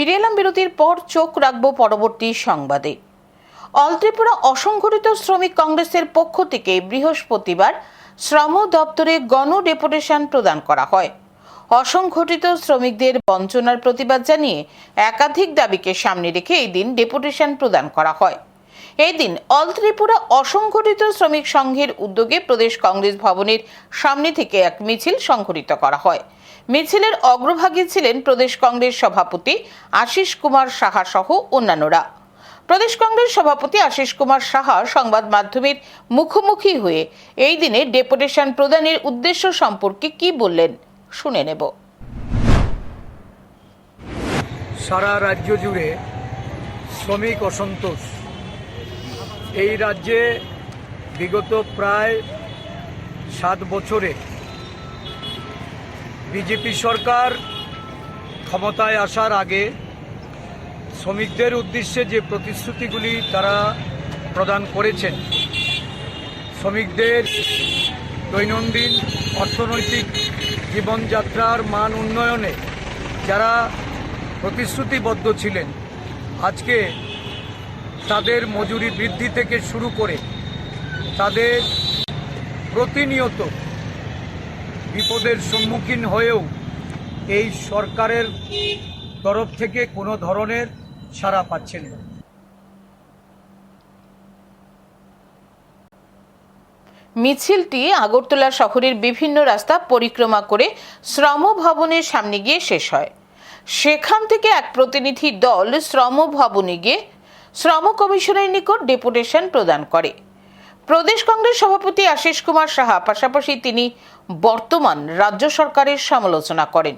ফিরে এলাম বিরতির পর চোখ রাখব পরবর্তী সংবাদে। অল ত্রিপুরা অসংগঠিত শ্রমিক কংগ্রেসের পক্ষ থেকে বৃহস্পতিবার শ্রম দপ্তরে গণ ডেপুটেশন প্রদান করা হয়। অসংগঠিত শ্রমিকদের বঞ্চনার প্রতিবাদ জানিয়ে একাধিক দাবিকে সামনে রেখে এই দিন ডেপুটেশন প্রদান করা হয়। এই দিন অল ত্রিপুরা অসংগঠিত শ্রমিক সংঘের উদ্যোগে প্রদেশ কংগ্রেস ভবনের সামনে থেকে এক মিছিল সংঘটিত করা হয়। মিছিলের অগ্রভাগে ছিলেন প্রদেশ কংগ্রেস সভাপতি আশিস কুমার সাহা সহ অন্যান্যরা। প্রদেশ কংগ্রেস সভাপতি আশিস কুমার সাহা সংবাদ মাধ্যমের মুখোমুখি হয়ে এই দিনে ডেপুটেশন প্রদানের উদ্দেশ্য সম্পর্কে কি বললেন শুনে নেব। সারা রাজ্য জুড়ে শ্রমিক অসন্তোষ। এই রাজ্যে বিগত প্রায় সাত বছরে বিজেপি সরকার ক্ষমতায় আসার আগে শ্রমিকদের উদ্দেশ্যে যে প্রতিশ্রুতিগুলি তারা প্রদান করেছেন, শ্রমিকদের দৈনন্দিন অর্থনৈতিক জীবনযাত্রার মান উন্নয়নে যারা প্রতিশ্রুতিবদ্ধ ছিলেন, আজকে তাদের মজুরি বৃদ্ধি থেকে শুরু করে তাদের প্রতিনিয়ত বিপদের সম্মুখীন হয়েও এই সরকারের তরফ থেকে কোনো ধরনের সাড়া পাচ্ছেন না। মিছিলটি আগরতলা শহরের বিভিন্ন রাস্তা পরিক্রমা করে শ্রম ভবনের সামনে গিয়ে শেষ হয়। সেখান থেকে এক প্রতিনিধি দল শ্রম ভবনে গিয়ে শ্রম কমিশনের নিকট ডেপুটেশন প্রদান করে। প্রদেশ কংগ্রেস সভাপতি আশিস কুমার সাহা, পাশাপাশি তিনি বর্তমান রাজ্য সরকারের সমালোচনা করেন।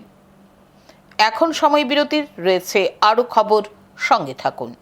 এখন সময় বিরতির, রয়েছে আরও খবর। সঙ্গে থাকুন।